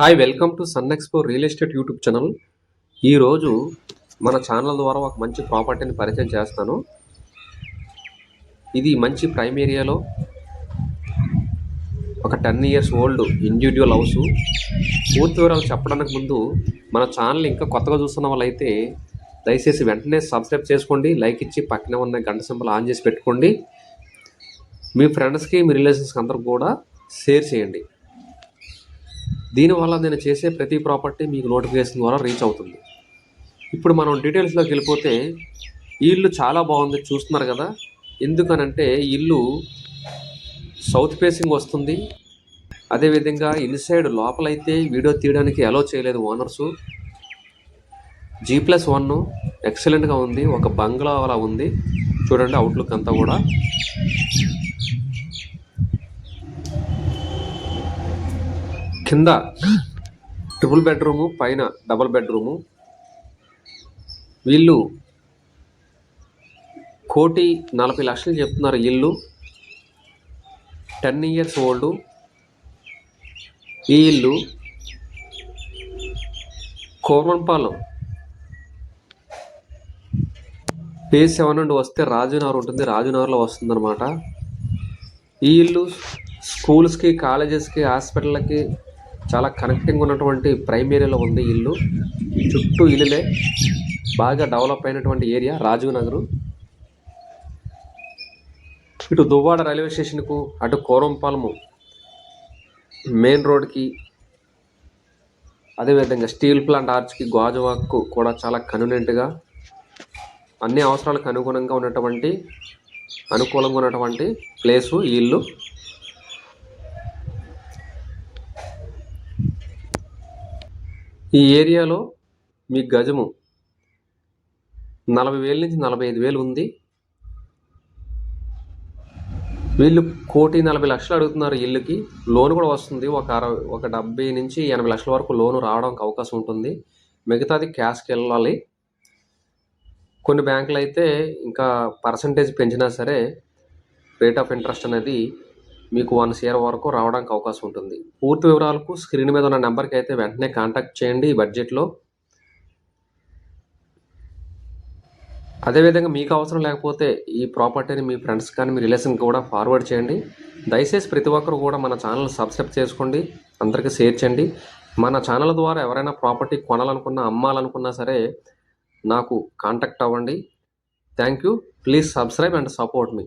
Hi welcome to Sun Expo real estate YouTube channel. ఈరోజు మన channel ద్వారా ఒక మంచి ప్రాపర్టీని పరిచయం చేస్తాను. ఇది మంచి ప్రైమ్ ఏరియాలో ఒక ten years old individual house. పూర్తి వివరాలు చెప్పడానికి ముందు మన ఛానల్ ఇంకా కొత్తగా చూస్తున్న వాళ్ళైతే దయచేసి వెంటనే సబ్స్క్రైబ్ చేసుకోండి లైక్ ఇచ్చి పక్కనే ఉన్న గంట సింబల్ ఆన్ చేసి పెట్టుకోండి. మీ ఫ్రెండ్స్కి మీ రిలేషన్స్కి అందరికి కూడా షేర్ చేయండి. దీనివల్ల నేను చేసే ప్రతి ప్రాపర్టీ మీకు నోటిఫికేషన్ ద్వారా రీచ్ అవుతుంది. ఇప్పుడు మనం డీటెయిల్స్లోకి వెళ్ళిపోతే ఈ ఇల్లు చాలా బాగుంది చూస్తున్నారు కదా. ఎందుకనంటే ఇల్లు సౌత్ ఫేసింగ్ వస్తుంది. అదేవిధంగా ఇన్సైడ్ లోపలైతే వీడియో తీయడానికి అలో చేయలేదు ఓనర్సు జీ ప్లస్ వన్ ఎక్సలెంట్గా ఉంది. ఒక బంగ్లా అలా ఉంది. చూడండి అవుట్లుక్ అంతా కూడా. కింద ట్రిపుల్ బెడ్రూము పైన డబుల్ బెడ్రూము. వీళ్ళు కోటి నలభై లక్షలు చెప్తున్నారు ఇల్లు. Ten years old. ఈ ఇల్లు కోమన్పాలెం. పేజ్ సెవెన్ నుండి వస్తే రాజునగర్ ఉంటుంది రాజునగర్లో వస్తుందన్నమాట. ఈ ఇల్లు స్కూల్స్కి కాలేజెస్కి హాస్పిటల్కి చాలా కనెక్టింగ్ ఉన్నటువంటి ప్రైమ్ ఏరియాలో ఉంది ఈ ఇల్లు చుట్టూ ఇల్లులే. బాగా డెవలప్ అయినటువంటి ఏరియా రాజీవ్ నగరు ఇటు దువ్వాడ రైల్వే స్టేషన్కు అటు కోరంపాలము మెయిన్ రోడ్కి అదేవిధంగా స్టీల్ ప్లాంట్ ఆర్చ్కి గాజువాక్కు కూడా చాలా కన్వీనియంట్గా అన్ని అవసరాలకు అనుగుణంగా ఉన్నటువంటి అనుకూలంగా ఉన్నటువంటి ప్లేసు ఈ ఇల్లు. ఈ ఏరియాలో మీ గజము నలభై వేల నుంచి నలభై ఐదు వేలు ఉంది. వీళ్ళు కోటి నలభై లక్షలు అడుగుతున్నారు ఇల్లుకి. లోన్ కూడా వస్తుంది. ఒక అరవై ఒక డెబ్బై నుంచి ఎనభై లక్షల వరకు లోన్ రావడానికి అవకాశం ఉంటుంది. మిగతాది క్యాష్కి వెళ్ళాలి. కొన్ని బ్యాంకులు అయితే ఇంకా పర్సంటేజ్ పెంచినా సరే రేట్ ఆఫ్ ఇంట్రెస్ట్ అనేది మీకు వన్ ఇయర్ వరకు రావడానికి అవకాశం ఉంటుంది. పూర్తి వివరాలకు స్క్రీన్ మీద ఉన్న నెంబర్కి అయితే వెంటనే కాంటాక్ట్ చేయండి ఈ బడ్జెట్లో అదేవిధంగా మీకు అవసరం లేకపోతే ఈ ప్రాపర్టీని మీ ఫ్రెండ్స్ కానీ మీ రిలేషన్కి కూడా ఫార్వర్డ్ చేయండి. దయచేసి ప్రతి ఒక్కరు కూడా మన ఛానల్ సబ్స్క్రైబ్ చేసుకోండి. అందరికీ షేర్ చేయండి. మన ఛానల్ ద్వారా ఎవరైనా ప్రాపర్టీ కొనాలనుకున్నా అమ్మాలనుకున్నా సరే నాకు కాంటాక్ట్ అవ్వండి. Thank you please subscribe and support me